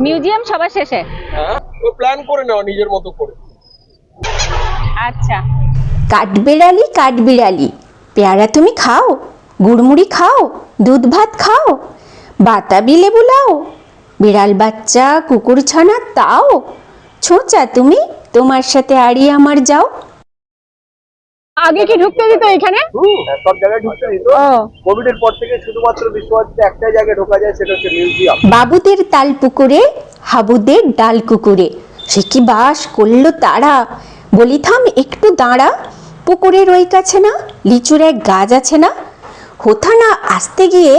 Museum সবার শেষে? হ্যাঁ ও প্ল্যান করে নাও নিজের মতো করে। আচ্ছা। কাঠবিড়ালি কাঠবিড়ালি। পেয়ারা তুমি খাও গুড়মুড়ি খাও দুধ ভাত খাও বাতাবি লেবু লাও বিড়াল বাচ্চা কুকুর ছানা তাও। ছোঁচা তুমি তোমার সাথে আড়ি আমার যাও। আগে কি ঢুকতে দিত এখানে? সব জায়গায় ঢুকতে দিত। কোভিড এর পর থেকে শুধুমাত্র বিশ্বভারতীতে একটাই জায়গায় ঢোকা যায় সেটা হচ্ছে মিউজিয়াম। বাবুদের তাল পুকুরে হাবুদের ডাল কুকুরে। সে কি বাস করল তারা? বলি থাম একটু দাঁড়া। পুকুরের ওই কাছে না লিচুর এক গাছ আছে না? হোথা না আসতে গিয়ে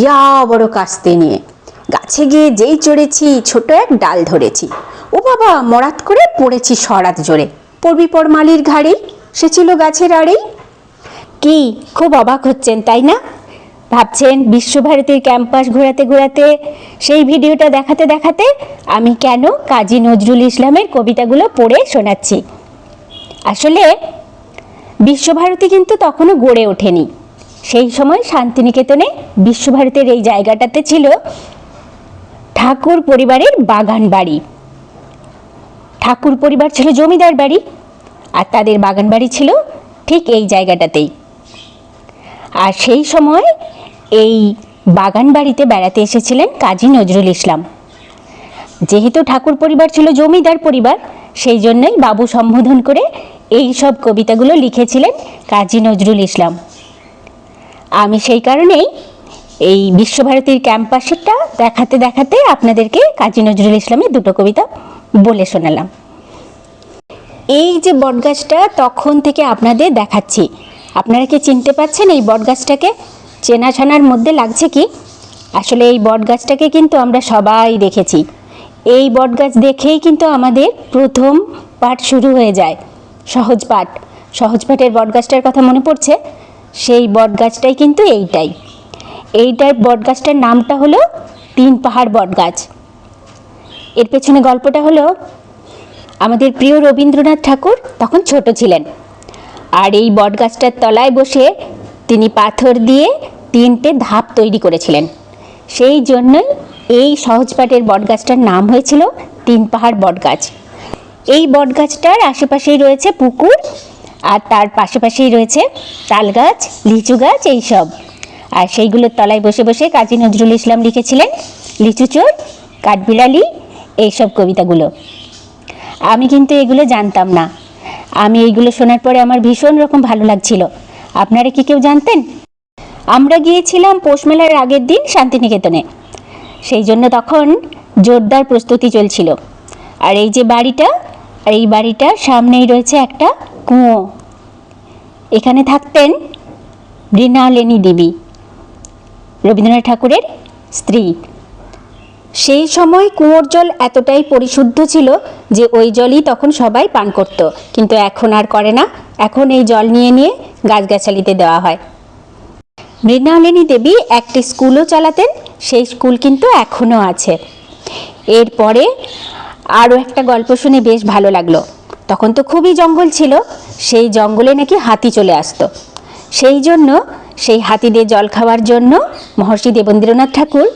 ইয়া বড় কাস্তে নিয়ে। গাছে গিয়ে যেই চড়েছি ছোট এক ডাল ধরেছি। ও বাবা মরাত করে পড়েছি সরাত জোরে। পড়বি পর মালির ঘাড়েই সে ছিল গাছের আড়েই কি, খুব অবাক হচ্ছেন, তাই না? ভাবছেন বিশ্বভারতীর ক্যাম্পাস ঘোরাতে ঘোরাতে, সেই ভিডিওটা দেখাতে দেখাতে আমি কেন কাজী নজরুল ইসলামের কবিতাগুলো পড়ে শোনাচ্ছি? আসলে বিশ্বভারতী কিন্তু তখনও গড়ে ওঠেনি। সেই সময় শান্তিনিকেতনে বিশ্বভারতীর এই জায়গাটাতে ছিল ঠাকুর পরিবারের বাগান বাড়ি। ঠাকুর পরিবার ছিল জমিদার বাড়ি। আর তাদের বাগান বাড়ি ছিল ঠিক এই জায়গাটাতেই। আর সেই সময় এই বাগান বাড়িতে বেড়াতে এসেছিলেন কাজী নজরুল ইসলাম। যেহেতু ঠাকুর পরিবার ছিল জমিদার পরিবার, সেই জন্যই বাবু সম্বোধন করে এই সব কবিতাগুলো লিখেছিলেন কাজী নজরুল ইসলাম। আমি সেই কারণেই এই বিশ্বভারতীর ক্যাম্পাসেরটা দেখাতে দেখাতে আপনাদেরকে কাজী নজরুল ইসলামের দুটো কবিতা বলে শোনালাম। এই যে বটগাছটা তখন থেকে আপনাদের দেখাচ্ছি। আপনারা কি চিনতে পাচ্ছেন এই বটগাছটাকে? চেনাশোনার মধ্যে লাগছে কি? আসলে এই বটগাছটাকে কিন্তু আমরা সবাই দেখেছি। এই বটগাছ দেখেই কিন্তু আমাদের প্রথম পাঠ শুরু হয়ে যায়। সহজ পাঠ। সহজ পাঠের বটগাছটার কথা মনে পড়ছে? সেই বটগাছটাই কিন্তু এইটাই। এইটার বটগাছটার নামটা হলো তিন পাহাড় বটগাছ। এর পেছনে গল্পটা হলো আমাদের প্রিয় রবীন্দ্রনাথ ঠাকুর তখন ছোট ছিলেন। আর এই বটগাছটার তলায় বসে তিনি পাথর দিয়ে তিনটে ধাপ তৈরি করেছিলেন। সেই জন্যই এই সহজপাঠের বটগাছটার নাম হয়েছিল তিন পাহাড় বটগাছ। এই বটগাছটার আশেপাশেই রয়েছে পুকুর আর তার পাশাপাশেই রয়েছে তাল গাছ লিচু গাছ এইসব আর সেইগুলোর তলায় বসে বসে কাজী নজরুল ইসলাম লিখেছিলেন লিচু চোর কাঠবিড়ালি এইসব কবিতাগুলো। আমি কিন্তু এগুলো জানতাম না। আমি এইগুলো শোনার পরে আমার ভীষণ রকম ভালো লাগছিল। আপনারা কি কেউ জানতেন? আমরা গিয়েছিলাম পৌষ মেলার আগের দিন শান্তিনিকেতনে। সেই জন্য তখন জোরদার প্রস্তুতি চলছিল। আর এই যে বাড়িটা আর এই বাড়িটার সামনেই রয়েছে একটা কুঁয়ো। এখানে থাকতেন মৃণালিনী দেবী, রবীন্দ্রনাথ ঠাকুরের স্ত্রী। সেই সময় কুয়োর জল এতটাই পরিশুদ্ধ ছিল যে ওই জলই তখন সবাই পান করত। কিন্তু এখন আর করে না। এখন এই জল নিয়ে নিয়ে গাছগাছালিতে দেওয়া হয়। মৃণালিনী দেবী একটি স্কুলও চালাতেন, সেই স্কুল কিন্তু এখনও আছে। এরপরে আরও একটা গল্প শুনে বেশ ভালো লাগল। তখন তো খুবই জঙ্গল ছিল, সেই জঙ্গলে নাকি হাতি চলে আসতো। সেই জন্য, সেই হাতিদের জল খাওয়ার জন্য মহর্ষি দেবেন্দ্রনাথ ঠাকুর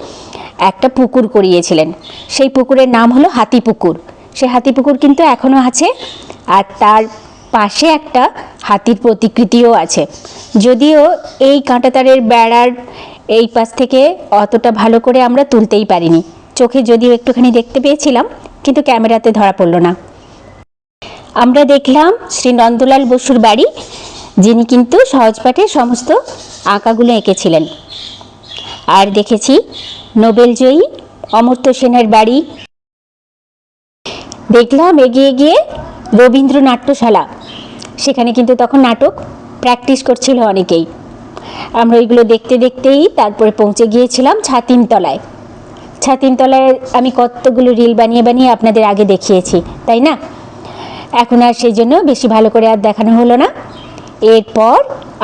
একটা পুকুর করিয়েছিলেন। সেই পুকুরের নাম হলো হাতি পুকুর। সেই হাতি পুকুর কিন্তু এখনও আছে। আর তার পাশে একটা হাতির প্রতিকৃতিও আছে। যদিও এই কাঁটাতারের বেড়ার এই পাশ থেকে অতটা ভালো করে আমরা তুলতেই পারিনি। চোখে যদিও একটুখানি দেখতে পেয়েছিলাম, কিন্তু ক্যামেরাতে ধরা পড়ল না। আমরা দেখলাম শ্রী নন্দলাল বসুর বাড়ি, যিনি কিন্তু সহজপাঠে সমস্ত আঁকাগুলো এঁকেছিলেন। আর দেখেছি নোবেলজয়ী অমর্ত্য সেনের বাড়ি দেখলাম এগিয়ে গিয়ে রবীন্দ্র নাট্যশালা সেখানে কিন্তু তখন নাটক প্র্যাকটিস করছিল অনেকেই। আমরা ওইগুলো দেখতে দেখতেই তারপরে পৌঁছে গিয়েছিলাম ছাতিমতলায়। ছাতিমতলায় আমি কতগুলো রিল বানিয়ে বানিয়ে আপনাদের আগে দেখিয়েছি, তাই না? এখন আর সেই জন্য বেশি ভালো করে আর দেখানো হলো না। এরপর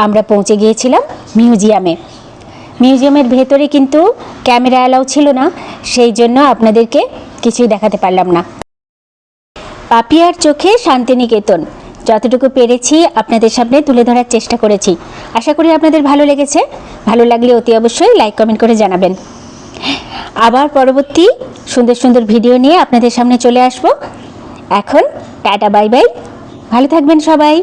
আমরা পৌঁছে গিয়েছিলাম মিউজিয়ামে। মিউজিয়ামের ভেতরে কিন্তু ক্যামেরা অ্যালাউ ছিল না, সেই জন্য আপনাদেরকে কিছুই দেখাতে পারলাম না। পাপিয়ার চোখে শান্তিনিকেতন। যতটুকু পেরেছি আপনাদের সামনে তুলে ধরার চেষ্টা করেছি। আশা করি আপনাদের ভালো লেগেছে। ভালো লাগলে অতি অবশ্যই লাইক, কমেন্ট করে জানাবেন। আবার পরবর্তী সুন্দর সুন্দর ভিডিও নিয়ে আপনাদের সামনে চলে আসব। এখন টাটা, বাই বাই। ভালো থাকবেন সবাই।